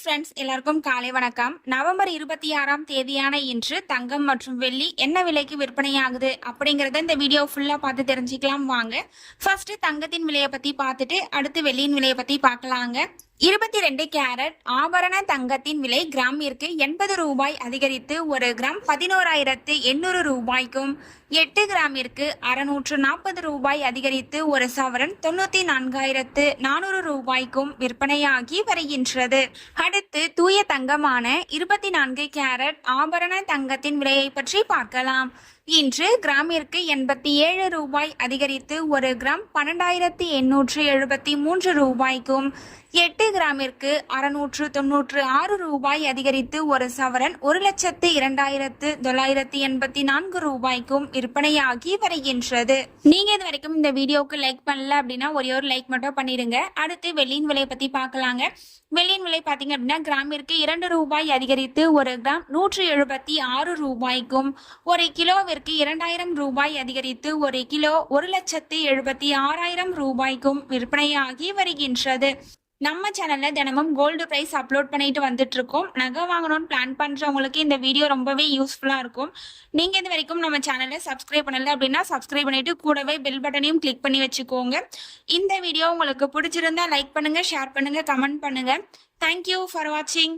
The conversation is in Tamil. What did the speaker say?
ஃப்ரெண்ட்ஸ் எல்லாருக்கும் காலை வணக்கம். நவம்பர் இருபத்தி ஆறாம் தேதியான இன்று தங்கம் மற்றும் வெள்ளி என்ன விலைக்கு விற்பனையாகுது அப்படிங்கறத இந்த வீடியோ ஃபுல்லா பார்த்து தெரிஞ்சுக்கலாம் வாங்க. ஃபர்ஸ்ட் தங்கத்தின் விலையை பத்தி பார்த்துட்டு அடுத்து வெள்ளியின் விலையை பத்தி பார்க்கலாங்க. இருபத்தி ரெண்டு கேரட் ஆபரண தங்கத்தின் விலை கிராமிற்கு எண்பது ரூபாய் அதிகரித்து ஒரு கிராம் பதினோராயிரத்து எண்ணூறு ரூபாய்க்கும் எட்டு கிராமிற்கு அறுநூற்று நாற்பது ரூபாய் அதிகரித்து ஒரு சவரன் தொண்ணூத்தி நான்காயிரத்து நானூறு ரூபாய்க்கும் விற்பனையாகி வருகின்றது. அடுத்து தூய தங்கமான இருபத்தி நான்கு கேரட் ஆபரண தங்கத்தின் விலையை பற்றி பார்க்கலாம். இன்று கிராமிற்கு எண்பத்தி ஏழு ரூபாய் அதிகரித்து ஒரு கிராம் பன்னெண்டாயிரத்தி எண்ணூற்று எழுபத்தி மூன்று ரூபாய்க்கும் எட்டு கிராமிற்கு அறுநூற்று தொன்னூற்று ஆறு ரூபாய் அதிகரித்து ஒரு சவரன் ஒரு லட்சத்து இரண்டாயிரத்து தொள்ளாயிரத்தி எண்பத்தி நான்கு ரூபாய்க்கும் விற்பனையாகி வருகின்றது. நீங்க இது வரைக்கும் இந்த வீடியோக்கு லைக் பண்ணல அப்படின்னா ஒரே ஒரு லைக் மட்டும் பண்ணிடுங்க. அடுத்து வெள்ளியின் விலை பத்தி பார்க்கலாங்க. வெள்ளியின் விலை பார்த்தீங்க அப்படின்னா கிராமிற்கு இரண்டு ரூபாய் அதிகரித்து ஒரு கிராம் நூற்று எழுபத்தி ஆறு ரூபாய்க்கும் ஒரு கிலோவிற்கு இரண்டாயிரம் ரூபாய் அதிகரித்து ஒரு கிலோ ஒரு லட்சத்து எழுபத்தி ஆறாயிரம் ரூபாய்க்கும் விற்பனையாகி வருகின்றது. நம்ம சேனல்ல தினமும் கோல்டு பிரைஸ் அப்லோட் பண்ணிட்டு வந்துட்டு இருக்கோம். நகை வாங்கணும்னு பிளான் பண்றவங்களுக்கு இந்த வீடியோ ரொம்பவே யூஸ்ஃபுல்லா இருக்கும். நீங்க இது வரைக்கும் நம்ம சேனலை சப்ஸ்கிரைப் பண்ணல அப்படின்னா சப்ஸ்கிரைப் பண்ணிட்டு கூடவே பெல் பட்டனையும் கிளிக் பண்ணி வச்சுக்கோங்க. இந்த வீடியோ உங்களுக்கு பிடிச்சிருந்தா லைக் பண்ணுங்க ஷேர் பண்ணுங்க கமெண்ட் பண்ணுங்க. தேங்க்யூ ஃபார் வாட்சிங்